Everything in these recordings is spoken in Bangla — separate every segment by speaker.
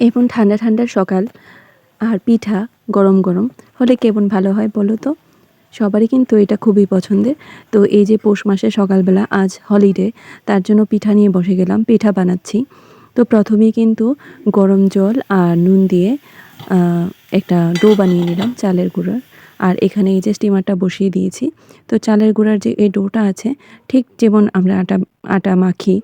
Speaker 1: এবং ঠান্ডা ঠান্ডার সকাল আর পিঠা গরম গরম, হলে কেমন ভালো হয় বলো তো? সবারই কিন্তু এটা খুবই পছন্দের। তো এই যে পৌষ মাসে সকালবেলা, আজ হলিডে তার জন্য পিঠা নিয়ে বসে গেলাম, পিঠা বানাচ্ছি। তো প্রথমেই কিন্তু গরম জল আর নুন দিয়ে একটা ডো বানিয়ে নিলাম চালের গুঁড়ার। আর এখানে এই যে স্টিমারটা বসিয়ে দিয়েছি। তো চালের গুঁড়ার যে এই ডোটা আছে, ঠিক যেমন আমরা আটা আটা মাখি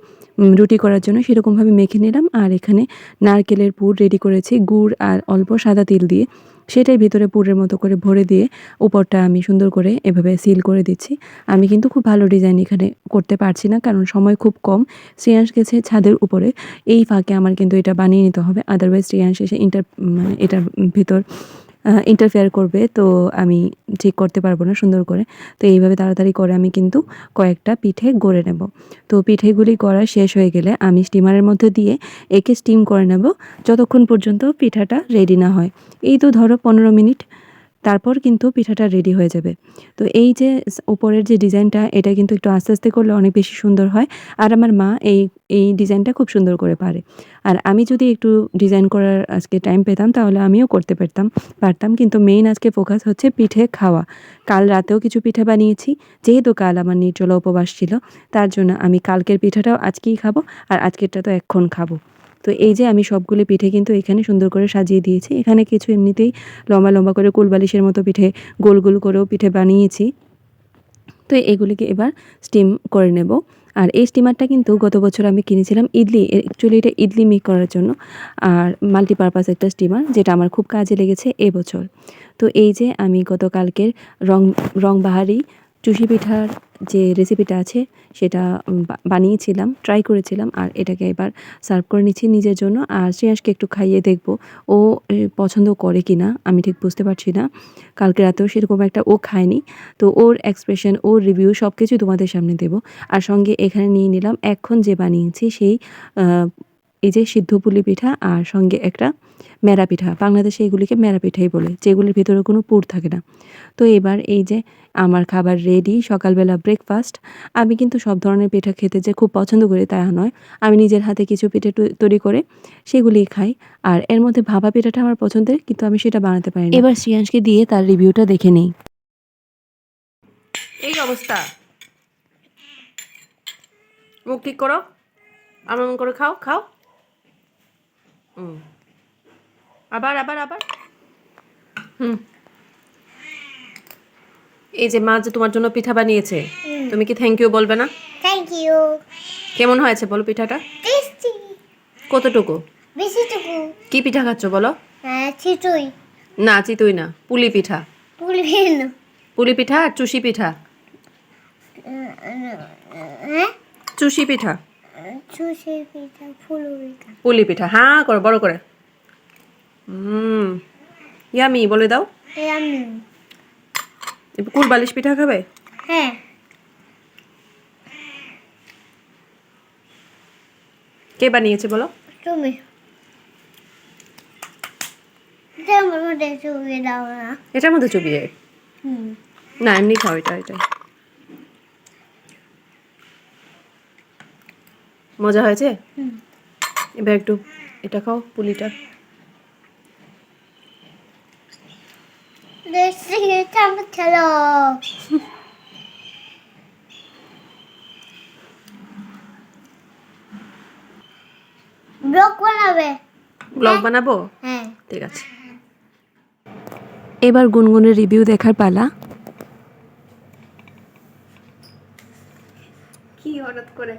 Speaker 1: রুটি করার জন্য সেরকমভাবে মেখে নিলাম। আর এখানে নারকেলের পুর রেডি করেছি, গুড় আর অল্প সাদা তিল দিয়ে। সেটাই ভিতরে পুরের মতো করে ভরে দিয়ে উপরটা আমি সুন্দর করে এভাবে সিল করে দিচ্ছি। আমি কিন্তু খুব ভালো ডিজাইন এখানে করতে পারছি না, কারণ সময় খুব কম। শ্রেয়াংশ গেছে ছাদের উপরে। এই ফাঁকে আমার কিন্তু এটা বানিয়ে নিতে হবে আদারওয়াইজ শ্রেয়াংশ এসে ইন্টার মানে এটার ভিতর ইন্টারফেয়ার করবে, তো আমি ঠিক করতে পারব না সুন্দর করে। তো এইভাবে তাড়াতাড়ি করে আমি কিন্তু কয়েকটা পিঠে গড়ে নেব। তো পিঠেগুলি করা শেষ হয়ে গেলে আমি স্টিমারের মধ্যে দিয়ে একে স্টিম করে নেব, যতক্ষণ পর্যন্ত পিঠাটা রেডি না হয়। এই তো ধরো পনেরো মিনিট তারপর কিন্তু পিঠাটা রেডি হয়ে যাবে। তো এই যে উপরের যে ডিজাইনটা এটা কিন্তু একটু আস্তে আস্তে করলে অনেক বেশি সুন্দর হয়। আর আমার মা এই এই ডিজাইনটা খুব সুন্দর করে পারে। আর আমি যদি একটু ডিজাইন করার আজকে টাইম পেতাম, তাহলে আমিও করতে পারতাম। পারতাম কিন্তু মেইন আজকে ফোকাস হচ্ছে পিঠে খাওয়া। কাল রাতেও কিছু পিঠে বানিয়েছি। যেহেতু কাল আমার নির্জলা উপবাস ছিল, তার জন্য আমি কালকের পিঠাটাও আজকেই খাব। আর আজকেরটা তো এক্ষণ খাব। তো এই যে আমি সবগুলো পিঠে কিন্তু এখানে সুন্দর করে সাজিয়ে দিয়েছি। এখানে কিছু এমনিতেই লম্বা লম্বা করে কুলবালিশের মতো পিঠে, গোল গোল করেও পিঠে বানিয়েছি। তো এগুলিকে এবার স্টিম করে নেব। আর এই স্টিমারটা কিন্তু গত বছর আমি কিনেছিলাম ইডলি। অ্যাকচুয়ালি এটা ইডলি মেক করার জন্য। আর মাল্টিপারপাস একটা স্টিমার যেটা আমার খুব কাজে লেগেছে এবছর। তো এই যে আমি গতকালকের রং, রংবাহারি, চুষি পিঠার যে রেসিপিটা আছে, সেটা বানিয়েছিলাম ট্রাই করেছিলাম, আর এটাকে এবার সার্ভ করে নিচ্ছি নিজের জন্য। আর শ্রেয়াসকে একটু খাইয়ে দেখব, ও পছন্দ করে কি না আমি ঠিক বুঝতে পারছি না। কালকে রাতেও সেরকম একটা ও খায়নি, তো ওর এক্সপ্রেশন ওর রিভিউ সব কিছু তোমাদের সামনে দেব। আর সঙ্গে এখানে নিয়ে নিলাম, এখন যে বানিয়েছি সেই এই যে সিদ্ধ পুলি পিঠা আর সঙ্গে একটা মেরা পিঠা। বাংলাদেশে এগুলিকে মেরা পিঠাই বলে যেগুলির ভিতরে কোনো পুর থাকে না। তো এবার এই যে আমার খাবার রেডি সকালবেলা ব্রেকফাস্ট আমি কিন্তু সব ধরনের পিঠা খেতে যে খুব পছন্দ করি তা নয়। আমি নিজের হাতে কিছু পিঠে তৈরি করে সেগুলি খাই। আর এর মধ্যে ভাবা পিঠাটা আমার পছন্দের কিন্তু আমি সেটা বানাতে পারি এবার শ্রিয়াংশকে দিয়ে তার রিভিউটা দেখে নেই।
Speaker 2: এই অবস্থা। মুখ ঠিক করো। আমার মন করে খাও খাও। হুম। আবার আবার আবার? হুম। এই যে মা যে তোমার জন্য পিঠা বানিয়েছে তুমি কি থ্যাংক ইউ বলবে না?
Speaker 3: থ্যাংক ইউ
Speaker 2: কেমন হয়েছে বলো পিঠাটা?
Speaker 3: টেস্টি
Speaker 2: কতটুকু?
Speaker 3: বেশিটুকু।
Speaker 2: কি পিঠা খাচ্ছ বলো?
Speaker 3: হ্যাঁ ছিটুই
Speaker 2: না চিতুই না পুলি পিঠা।
Speaker 3: ভুলবেন
Speaker 2: পুলি পিঠা আর চুষি পিঠা।
Speaker 3: হ্যাঁ?
Speaker 2: চুষি পিঠা
Speaker 3: চুষে পিঠা।
Speaker 2: পুলি পিঠা হ্যাঁ করো বড় করে। হুম ইয়ামি বলে দাও। কুল বালিশ পিঠা খাবে?
Speaker 3: হ্যাঁ।
Speaker 2: কে বানিয়েছে বলো?
Speaker 3: তুমি।
Speaker 2: এটার মধ্যে চুবিয়ে না। এমনি খাও এটা এটা মজা হয়েছে? এবার একটু এটা খাও পুলিটা।
Speaker 3: খেলো। ব্লক বানাবে।
Speaker 2: ব্লগ বানাবো?
Speaker 3: হ্যাঁ।
Speaker 2: ঠিক আছে।
Speaker 1: এবার গুনগুনের রিভিউ দেখার পালা।
Speaker 2: কি হঠাৎ করে?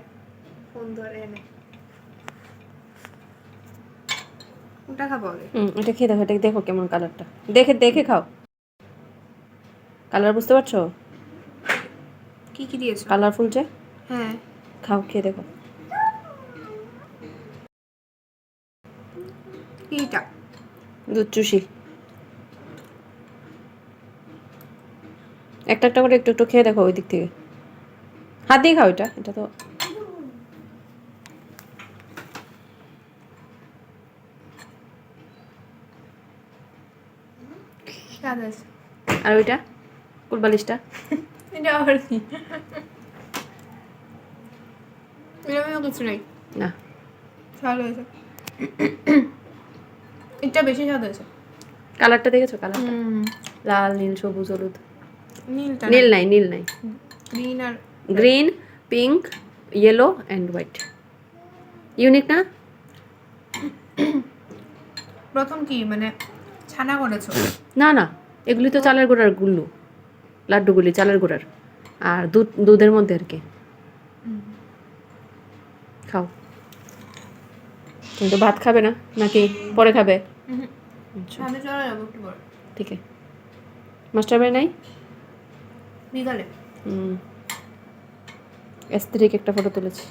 Speaker 2: ফোন ধরে এনে কোনটা খাব হুম এটা খেয়ে দেখো এটা দেখো কেমন কালারটা। দেখে দেখে খাও। কালার বুঝতে পারছ?
Speaker 4: কি কি দিয়েছ?
Speaker 2: কালারফুল যে?
Speaker 4: হ্যাঁ।
Speaker 2: খাও খেয়ে দেখো।
Speaker 4: এইটা।
Speaker 2: দুধ চুষি একটা একটা করে একটু একটু খেয়ে দেখো ওই দিক থেকে। হাত দিয়ে খাও এটা এটা তো
Speaker 4: স্বাদ আছে।
Speaker 2: আর ওইটা? কুলবালিশটা
Speaker 4: এটা আবার কি? এরকম কিছু নেই।
Speaker 2: না।
Speaker 4: ভালো হয়েছে এটা বেশি স্বাদ হয়েছে
Speaker 2: কালারটা দেখেছ কালার
Speaker 4: হুম।
Speaker 2: লাল নীল সবুজ হলুদ।
Speaker 4: নীলটা
Speaker 2: নীল নাই নীল নাই।
Speaker 4: Green R
Speaker 2: green pink yellow and white. Unique না?
Speaker 4: প্রথম কি? মানে ছানা করেছ?
Speaker 2: না না এগুলি তো চালের গুঁড়ার গুল্লু লাড্ডুগুলি চালের গুঁড়ার আর দুধ দুধের মধ্যে আর কি। খাও। তুমি তো ভাত খাবে না নাকি পরে খাবে?
Speaker 4: সামনে চলে যাব একটু পর।
Speaker 2: ঠিক আছে। মাস্টার বাড়ি নাই?
Speaker 4: বিকালে।
Speaker 2: হুম এস্থেটিক একটা ফটো তুলেছি।